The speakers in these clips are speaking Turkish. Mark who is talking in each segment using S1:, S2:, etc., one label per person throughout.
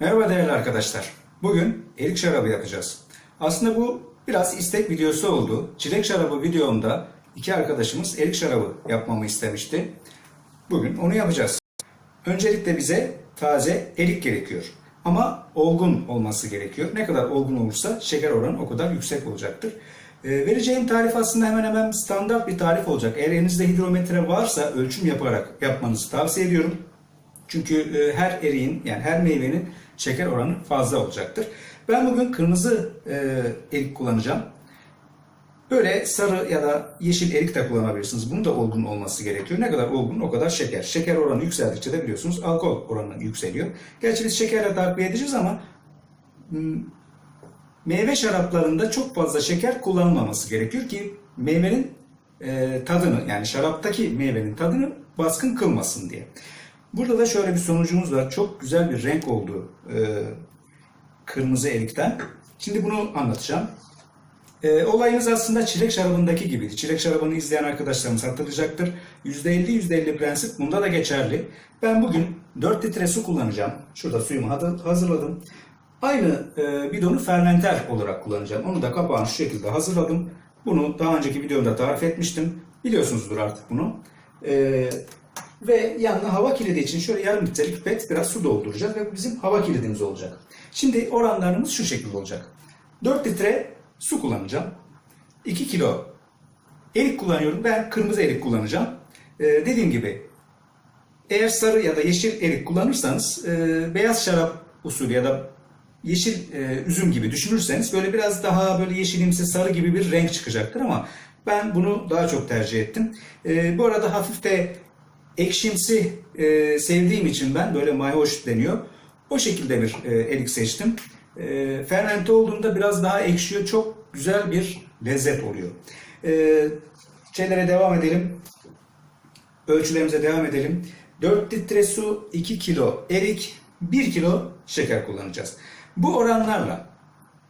S1: Merhaba değerli arkadaşlar. Bugün erik şarabı yapacağız. Aslında bu biraz istek videosu oldu. Çilek şarabı videomda iki arkadaşımız erik şarabı yapmamı istemişti. Bugün onu yapacağız. Öncelikle bize taze erik gerekiyor. Ama olgun olması gerekiyor. Ne kadar olgun olursa şeker oranı o kadar yüksek olacaktır. Ee, vereceğim tarif aslında hemen hemen standart bir tarif olacak. Eğer elinizde hidrometre varsa ölçüm yaparak yapmanızı tavsiye ediyorum. Çünkü e, her eriğin yani her meyvenin şeker oranı fazla olacaktır. Ben bugün kırmızı e, erik kullanacağım. Böyle sarı ya da yeşil erik de kullanabilirsiniz. Bunun da olgun olması gerekiyor. Ne kadar olgun o kadar şeker. Şeker oranı yükseldikçe de biliyorsunuz alkol oranı yükseliyor. Gerçi biz şekerle takviye edeceğiz ama hmm, meyve şaraplarında çok fazla şeker kullanılmaması gerekiyor ki meyvenin e, tadını yani şaraptaki meyvenin tadını baskın kılmasın diye. Burada da şöyle bir sonucumuz var. Çok güzel bir renk oldu e, kırmızı erikten. Şimdi bunu anlatacağım. E, olayımız aslında çilek şarabındaki gibiydi. Çilek şarabını izleyen arkadaşlarımız hatırlayacaktır. %50 %50 prensip bunda da geçerli. Ben bugün 4 litre su kullanacağım. Şurada suyumu hazırladım. Aynı e, bidonu fermenter olarak kullanacağım. Onu da kapağını şu şekilde hazırladım. Bunu daha önceki videomda tarif etmiştim. Biliyorsunuzdur artık bunu. E, ve yanına hava kilidi için şöyle yarım litrelik pipet biraz su dolduracağız ve bu bizim hava kilidimiz olacak. Şimdi oranlarımız şu şekilde olacak. 4 litre su kullanacağım. 2 kilo erik kullanıyorum. Ben kırmızı erik kullanacağım. Ee, dediğim gibi eğer sarı ya da yeşil erik kullanırsanız e, beyaz şarap usulü ya da yeşil e, üzüm gibi düşünürseniz böyle biraz daha böyle yeşilimsi sarı gibi bir renk çıkacaktır ama ben bunu daha çok tercih ettim. E, bu arada hafif de ekşimsi e, sevdiğim için ben böyle mayhoş deniyor. O şekilde bir e, erik seçtim. E, fermente olduğunda biraz daha ekşiyor. Çok güzel bir lezzet oluyor. E, şeylere devam edelim. Ölçülerimize devam edelim. 4 litre su, 2 kilo erik, 1 kilo şeker kullanacağız. Bu oranlarla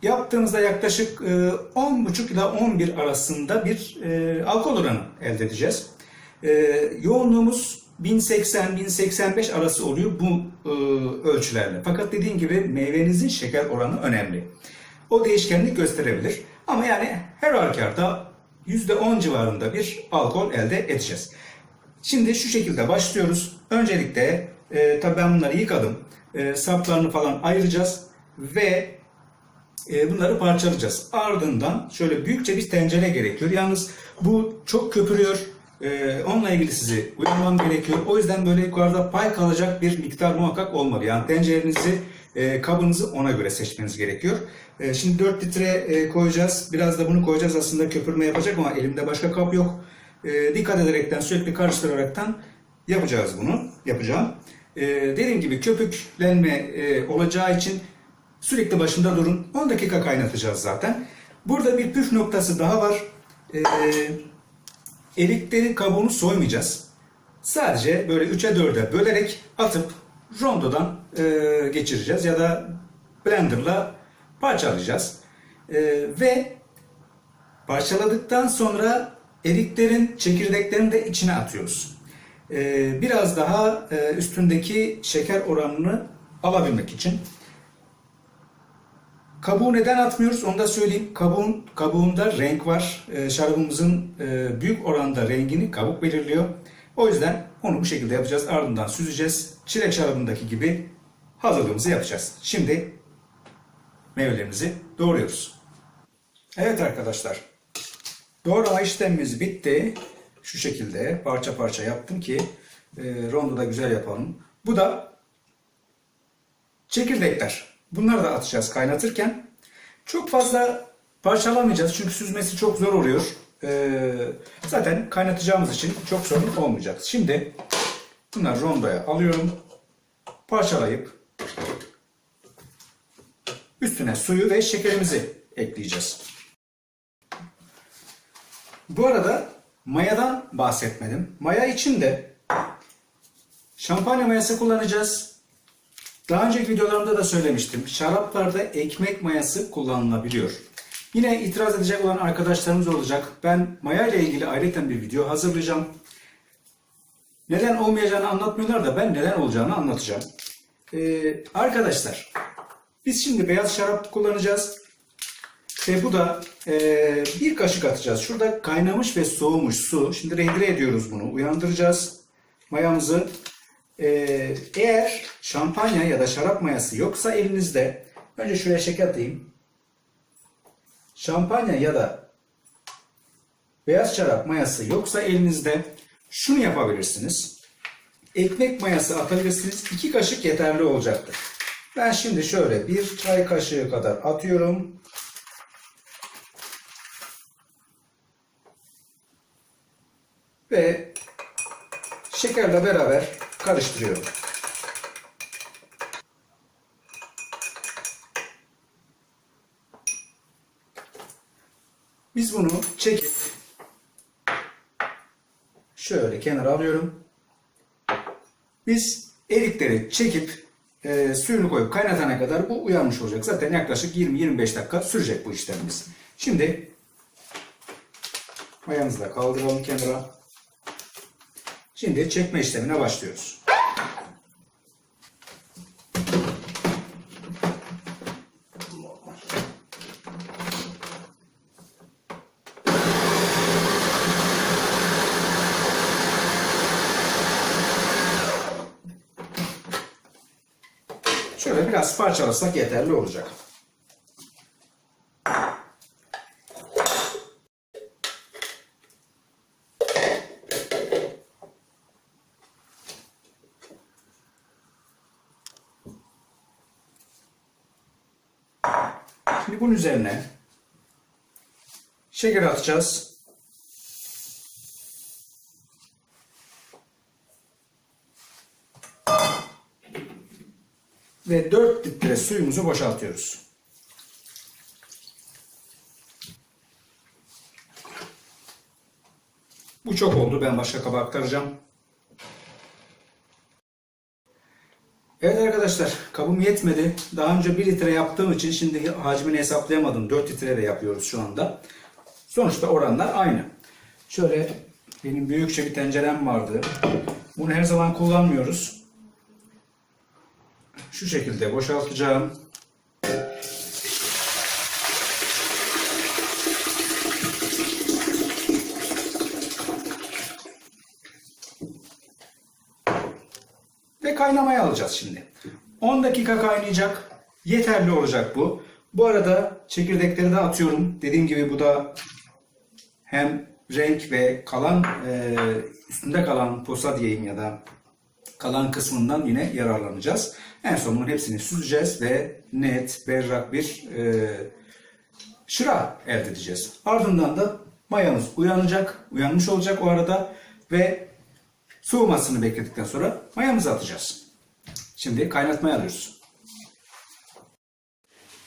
S1: yaptığımızda yaklaşık e, 10,5 ila 11 arasında bir e, alkol oranı elde edeceğiz. E, yoğunluğumuz 1080-1085 arası oluyor bu e, ölçülerle. Fakat dediğim gibi meyvenizin şeker oranı önemli. O değişkenlik gösterebilir. Ama yani her halükarda %10 civarında bir alkol elde edeceğiz. Şimdi şu şekilde başlıyoruz. Öncelikle e, tabii ben bunları yıkadım. E, saplarını falan ayıracağız ve e, bunları parçalayacağız. Ardından şöyle büyükçe bir tencere gerekiyor. Yalnız bu çok köpürüyor. E, onunla ilgili sizi uyarmam gerekiyor. O yüzden böyle yukarıda pay kalacak bir miktar muhakkak olmalı. Yani tencerenizi, e, kabınızı ona göre seçmeniz gerekiyor. E, şimdi 4 litre e, koyacağız. Biraz da bunu koyacağız. Aslında köpürme yapacak ama elimde başka kap yok. E, dikkat ederekten sürekli karıştıraraktan yapacağız bunu. Yapacağım. E, dediğim gibi köpüklenme e, olacağı için sürekli başında durun. 10 dakika kaynatacağız zaten. Burada bir püf noktası daha var. E, eriklerin kabuğunu soymayacağız. Sadece böyle 3'e 4'e bölerek atıp rondodan e, geçireceğiz ya da blenderla parçalayacağız. E, ve Parçaladıktan sonra eriklerin çekirdeklerini de içine atıyoruz. Ee, biraz daha e, üstündeki şeker oranını alabilmek için. Kabuğu neden atmıyoruz onu da söyleyeyim. Kabuğun, kabuğunda renk var. Ee, şarabımızın e, büyük oranda rengini kabuk belirliyor. O yüzden onu bu şekilde yapacağız. Ardından süzeceğiz. Çilek şarabındaki gibi hazırlığımızı yapacağız. Şimdi meyvelerimizi doğruyoruz. Evet arkadaşlar. Doğrama işlemimiz bitti. Şu şekilde parça parça yaptım ki e, rondoda güzel yapalım. Bu da çekirdekler. Bunları da atacağız kaynatırken. Çok fazla parçalamayacağız çünkü süzmesi çok zor oluyor. E, zaten kaynatacağımız için çok sorun olmayacak. Şimdi bunları rondoya alıyorum. Parçalayıp üstüne suyu ve şekerimizi ekleyeceğiz. Bu arada mayadan bahsetmedim. Maya için de şampanya mayası kullanacağız. Daha önceki videolarımda da söylemiştim. Şaraplarda ekmek mayası kullanılabiliyor. Yine itiraz edecek olan arkadaşlarımız olacak. Ben maya ile ilgili ayrıca bir video hazırlayacağım. Neden olmayacağını anlatmıyorlar da ben neden olacağını anlatacağım. Ee, arkadaşlar biz şimdi beyaz şarap kullanacağız. Ve bu da e, bir kaşık atacağız. Şurada kaynamış ve soğumuş su. Şimdi rehire ediyoruz bunu. Uyandıracağız mayamızı. E, eğer şampanya ya da şarap mayası yoksa elinizde önce şuraya şeker atayım. Şampanya ya da beyaz şarap mayası yoksa elinizde şunu yapabilirsiniz. Ekmek mayası atabilirsiniz. İki kaşık yeterli olacaktır. Ben şimdi şöyle bir çay kaşığı kadar atıyorum. Ve şekerle beraber karıştırıyorum. Biz bunu çekip şöyle kenara alıyorum. Biz erikleri çekip e, suyunu koyup kaynatana kadar bu uyanmış olacak. Zaten yaklaşık 20-25 dakika sürecek bu işlemimiz. Şimdi mayamızı da kaldıralım kenara. Şimdi çekme işlemine başlıyoruz. Şöyle biraz parçalasak yeterli olacak. Bunun üzerine şeker atacağız. Ve 4 litre suyumuzu boşaltıyoruz. Bu çok oldu. Ben başka kaba aktaracağım. Evet kabım yetmedi. Daha önce 1 litre yaptığım için şimdi hacmini hesaplayamadım. 4 litre de yapıyoruz şu anda. Sonuçta oranlar aynı. Şöyle benim büyükçe bir tencerem vardı. Bunu her zaman kullanmıyoruz. Şu şekilde boşaltacağım. Ve kaynamaya alacağız şimdi. 10 dakika kaynayacak. Yeterli olacak bu. Bu arada çekirdekleri de atıyorum. Dediğim gibi bu da hem renk ve kalan e, üstünde kalan posa diyeyim ya da kalan kısmından yine yararlanacağız. En son bunun hepsini süzeceğiz ve net, berrak bir e, şıra elde edeceğiz. Ardından da mayamız uyanacak, uyanmış olacak o arada ve soğumasını bekledikten sonra mayamızı atacağız. Şimdi kaynatmaya alıyoruz.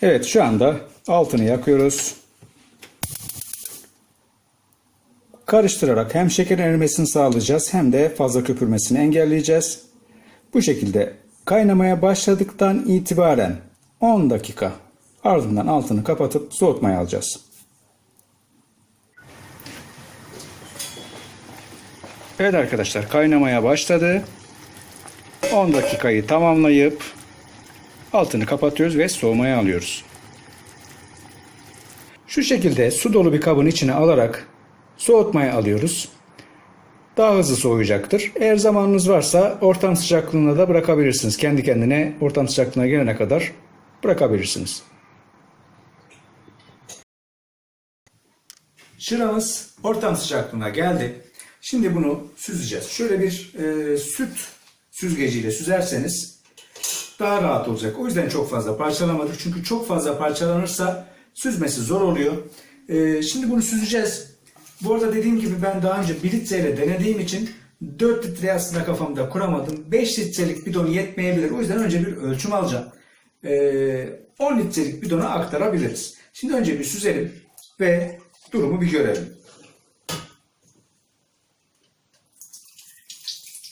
S1: Evet şu anda altını yakıyoruz. Karıştırarak hem şekerin erimesini sağlayacağız hem de fazla köpürmesini engelleyeceğiz. Bu şekilde kaynamaya başladıktan itibaren 10 dakika ardından altını kapatıp soğutmaya alacağız. Evet arkadaşlar kaynamaya başladı. 10 dakikayı tamamlayıp altını kapatıyoruz ve soğumaya alıyoruz. Şu şekilde su dolu bir kabın içine alarak soğutmaya alıyoruz. Daha hızlı soğuyacaktır. Eğer zamanınız varsa ortam sıcaklığına da bırakabilirsiniz. Kendi kendine ortam sıcaklığına gelene kadar bırakabilirsiniz. Şıramız ortam sıcaklığına geldi. Şimdi bunu süzeceğiz. Şöyle bir e, süt süzgeciyle süzerseniz daha rahat olacak. O yüzden çok fazla parçalamadık. Çünkü çok fazla parçalanırsa süzmesi zor oluyor. E, şimdi bunu süzeceğiz. Bu arada dediğim gibi ben daha önce 1 litreyle denediğim için 4 litre aslında kafamda kuramadım. 5 litrelik bidon yetmeyebilir. O yüzden önce bir ölçüm alacağım. E, 10 litrelik bidona aktarabiliriz. Şimdi önce bir süzelim ve durumu bir görelim.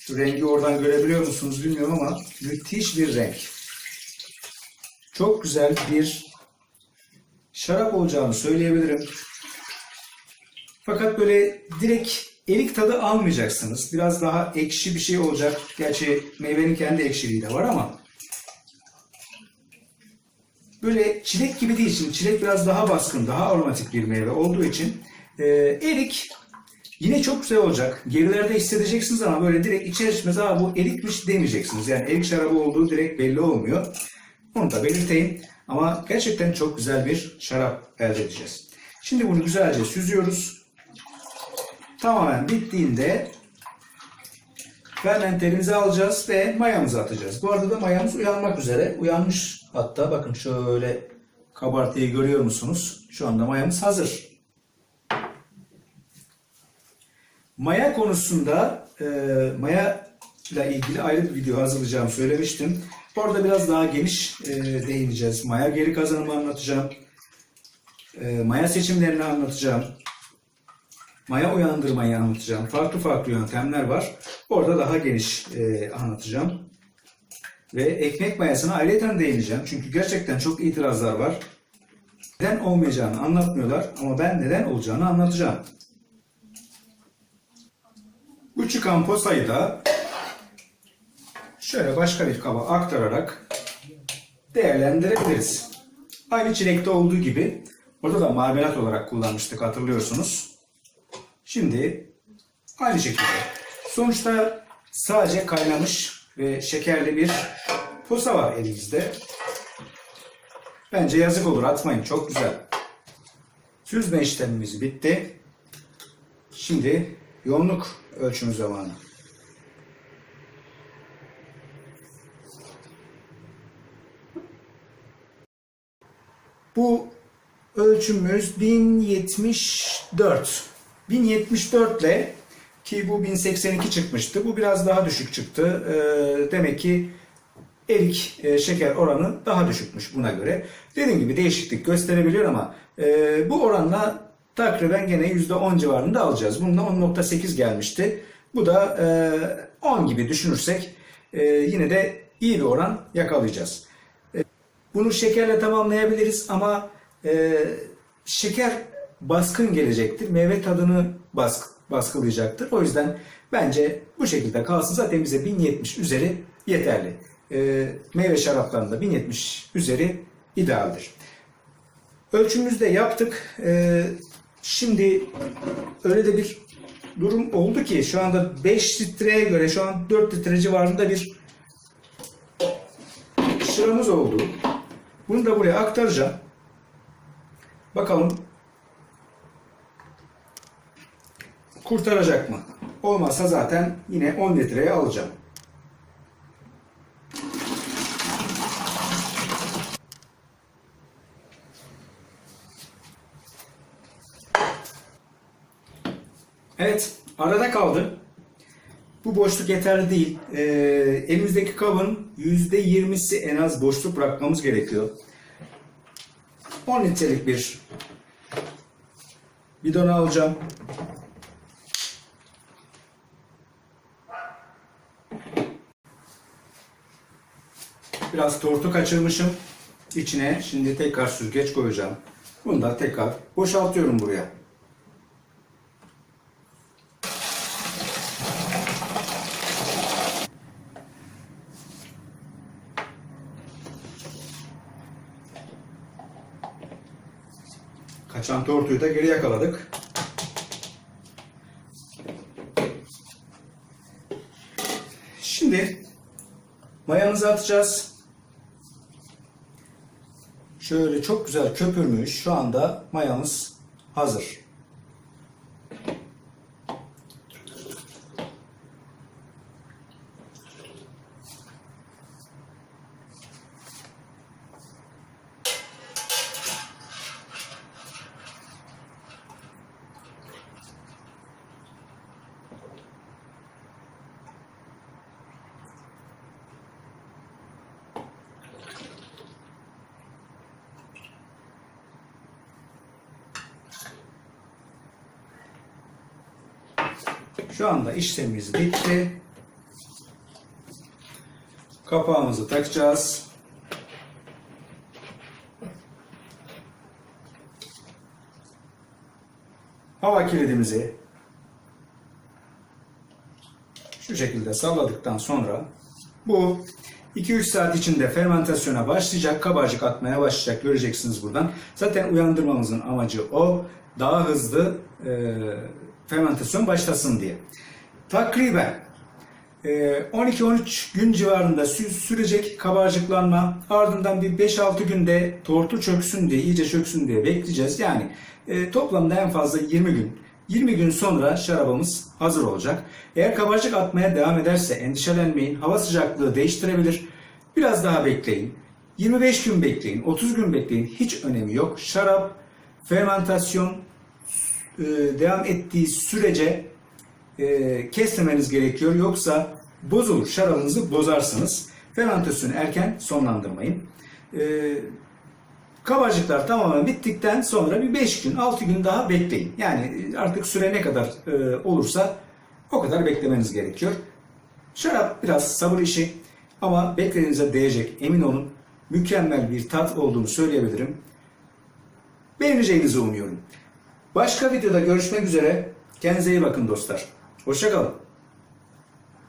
S1: Şu rengi oradan görebiliyor musunuz bilmiyorum ama müthiş bir renk. Çok güzel bir şarap olacağını söyleyebilirim. Fakat böyle direkt erik tadı almayacaksınız. Biraz daha ekşi bir şey olacak. Gerçi meyvenin kendi ekşiliği de var ama böyle çilek gibi değil. Şimdi çilek biraz daha baskın, daha aromatik bir meyve olduğu için e, erik yine çok güzel olacak. Gerilerde hissedeceksiniz ama böyle direkt içer içmez Aa, bu erikmiş demeyeceksiniz. Yani erik şarabı olduğu direkt belli olmuyor. Onu da belirteyim. Ama gerçekten çok güzel bir şarap elde edeceğiz. Şimdi bunu güzelce süzüyoruz. Tamamen bittiğinde fermentlerimizi alacağız ve mayamızı atacağız. Bu arada da mayamız uyanmak üzere. Uyanmış hatta bakın şöyle kabartıyı görüyor musunuz? Şu anda mayamız hazır. Maya konusunda e, maya ile ilgili ayrı bir video hazırlayacağımı söylemiştim. Orada biraz daha geniş e, değineceğiz. Maya geri kazanımı anlatacağım. E, maya seçimlerini anlatacağım. Maya uyandırmayı anlatacağım. Farklı farklı yöntemler var. Orada daha geniş e, anlatacağım. Ve ekmek mayasına ayrıca değineceğim. Çünkü gerçekten çok itirazlar var. Neden olmayacağını anlatmıyorlar ama ben neden olacağını anlatacağım. Bu çıkan posayı da şöyle başka bir kaba aktararak değerlendirebiliriz. Aynı çilekte olduğu gibi orada da marmelat olarak kullanmıştık hatırlıyorsunuz. Şimdi aynı şekilde. Sonuçta sadece kaynamış ve şekerli bir posa var elimizde. Bence yazık olur atmayın çok güzel. Süzme işlemimiz bitti. Şimdi yoğunluk ölçümü zamanı. Bu ölçümümüz 1074. 1074 ile ki bu 1082 çıkmıştı. Bu biraz daha düşük çıktı. Ee, demek ki erik e, şeker oranı daha düşükmüş buna göre. Dediğim gibi değişiklik gösterebiliyor ama e, bu oranla takriben gene %10 civarında alacağız. Bunda 10.8 gelmişti. Bu da e, 10 gibi düşünürsek e, yine de iyi bir oran yakalayacağız. E, bunu şekerle tamamlayabiliriz ama e, şeker baskın gelecektir. Meyve tadını bask, baskılayacaktır. O yüzden bence bu şekilde kalsın. Zaten bize 1070 üzeri yeterli. E, meyve şaraplarında 1070 üzeri idealdir. Ölçümümüzü de yaptık. E, şimdi öyle de bir durum oldu ki şu anda 5 litreye göre şu an 4 litre civarında bir şıramız oldu. Bunu da buraya aktaracağım. Bakalım kurtaracak mı? Olmazsa zaten yine 10 litreye alacağım. Evet, arada kaldı. Bu boşluk yeterli değil. Ee, elimizdeki kabın %20'si en az boşluk bırakmamız gerekiyor. 10 litrelik bir bidonu alacağım. Biraz tortu kaçırmışım. İçine şimdi tekrar süzgeç koyacağım. Bunu da tekrar boşaltıyorum buraya. Kaçan tortuyu da geri yakaladık. Şimdi mayamızı atacağız. Şöyle çok güzel köpürmüş. Şu anda mayamız hazır. Şu anda işlemimiz bitti. Kapağımızı takacağız. Hava kilidimizi şu şekilde salladıktan sonra bu 2-3 saat içinde fermentasyona başlayacak, kabarcık atmaya başlayacak. Göreceksiniz buradan. Zaten uyandırmamızın amacı o. Daha hızlı e, fermentasyon başlasın diye. Takriben e, 12-13 gün civarında sü- sürecek kabarcıklanma. Ardından bir 5-6 günde tortu çöksün diye, iyice çöksün diye bekleyeceğiz. Yani e, toplamda en fazla 20 gün. 20 gün sonra şarabımız hazır olacak. Eğer kabarcık atmaya devam ederse endişelenmeyin. Hava sıcaklığı değiştirebilir. Biraz daha bekleyin. 25 gün bekleyin, 30 gün bekleyin. Hiç önemi yok. Şarap, fermentasyon e, devam ettiği sürece e, kesmemeniz gerekiyor. Yoksa bozulur. Şarabınızı bozarsınız. Fermentasyonu erken sonlandırmayın. E, kabarcıklar tamamen bittikten sonra bir 5 gün, 6 gün daha bekleyin. Yani artık süre ne kadar e, olursa o kadar beklemeniz gerekiyor. Şarap biraz sabır işi ama beklediğinize değecek. Emin olun mükemmel bir tat olduğunu söyleyebilirim. Beğeneceğinizi umuyorum. Başka videoda görüşmek üzere. Kendinize iyi bakın dostlar. Hoşçakalın.